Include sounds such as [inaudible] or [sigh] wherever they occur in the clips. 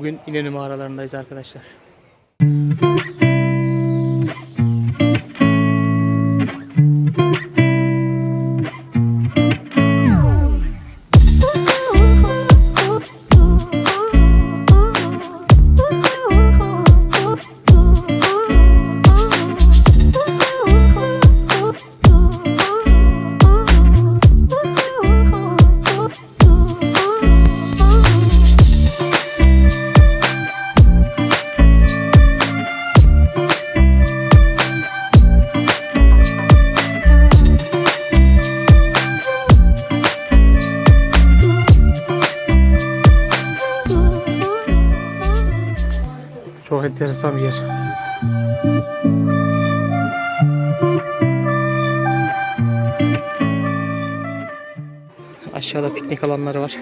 Bugün İnönü mağaralarındayız arkadaşlar. Enteresan bir yer. Aşağıda piknik alanları var.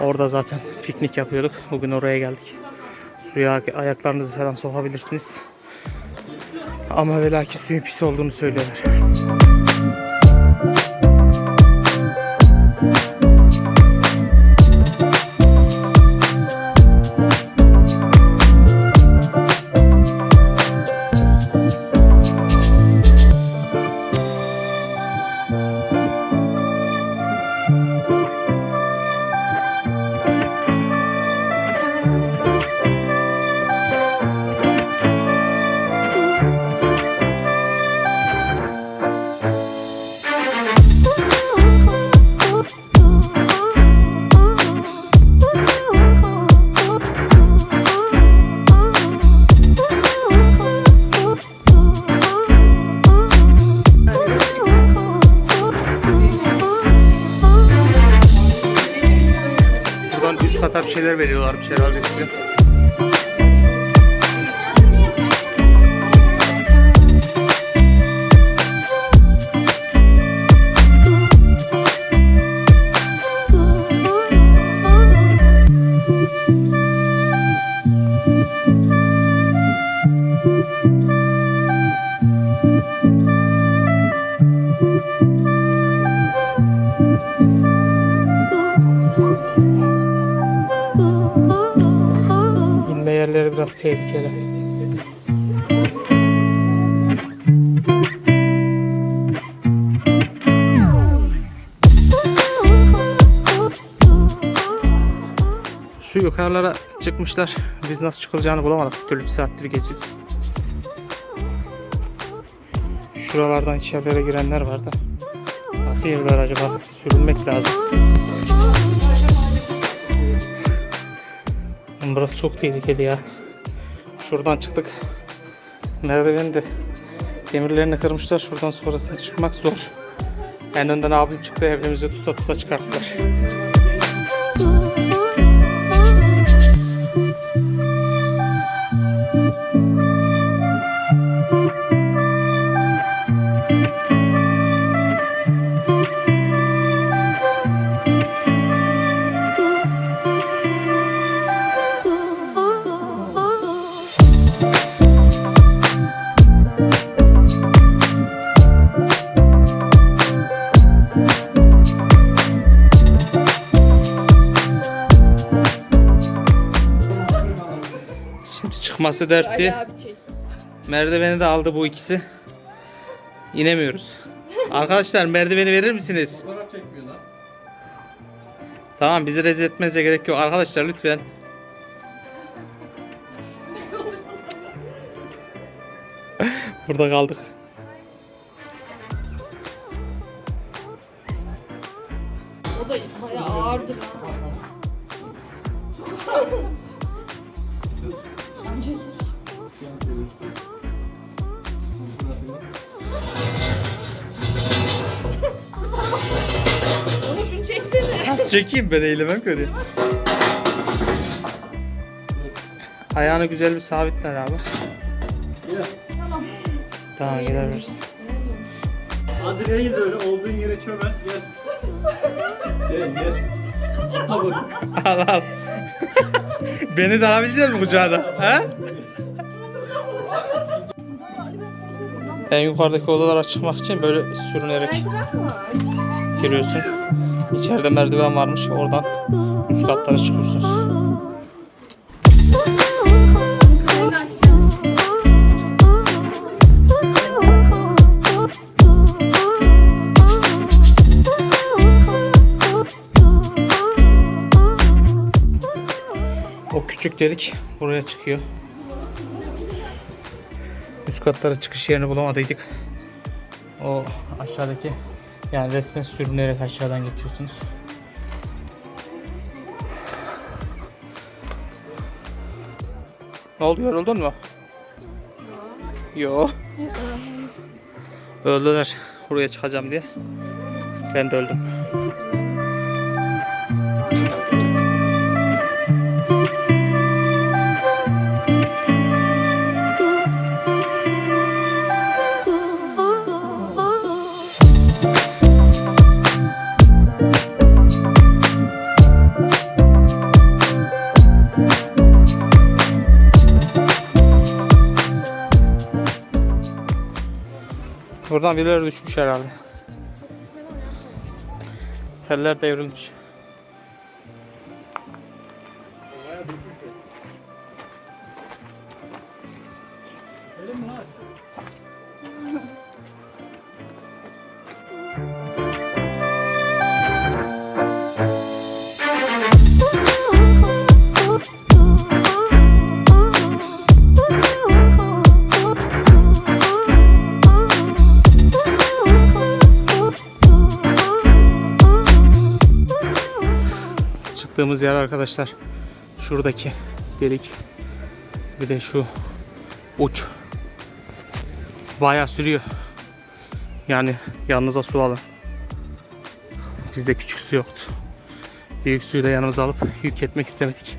Orada zaten piknik yapıyorduk. Bugün oraya geldik. Suya ayaklarınızı falan sokabilirsiniz. Ama ve lakin suyun pis olduğunu söylüyorlar. Şeyler veriyorlarmış herhalde size. Biraz tehlikeli. Şu yukarılara çıkmışlar. Biz nasıl çıkılacağını bulamadık. Bir türlü bir saattir geçiyoruz. Şuralardan içerilere girenler vardı. Nasıl girdiler acaba? Sürünmek lazım. Burası çok tehlikeli ya. Şuradan çıktık. Merdiveni de demirlerini kırmışlar. Şuradan sonrasını çıkmak zor. En önden abim çıktı evimizi tuta tuta çıkarttılar. Çıkması dertli. Ali abi çek. Merdiveni de aldı bu ikisi. İnemiyoruz. Arkadaşlar merdiveni verir misiniz? Tamam bizi rezil etmenize gerek yok. Arkadaşlar lütfen. [laughs] Burada kaldık. O da bayağı ağırdır Çekeyim ben eğilemem kötü. Ayağını güzel bir sabitler abi. Tamam gidebiliriz. Azıcık eğil böyle olduğun yere çömel gel. Gel gel. Ha bak. al al. Beni de alabilecek misin kucağına? He? En yukarıdaki odalara çıkmak için böyle sürünerek giriyorsun. İçeride merdiven varmış. Oradan üst katlara çıkıyorsunuz. O küçük delik buraya çıkıyor. Üst katlara çıkış yerini bulamadıydık. O aşağıdaki yani resmen sürünerek aşağıdan geçiyorsunuz. Ne oldu yoruldun mu? Yo. Öldüler buraya çıkacağım diye. Ben de öldüm. Buradan birileri düşmüş herhalde. Teller devrilmiş. Çıktığımız yer arkadaşlar şuradaki delik bir de şu uç bayağı sürüyor. Yani yanınıza su alın. Bizde küçük su yoktu. Büyük suyu da yanımıza alıp yük etmek istemedik.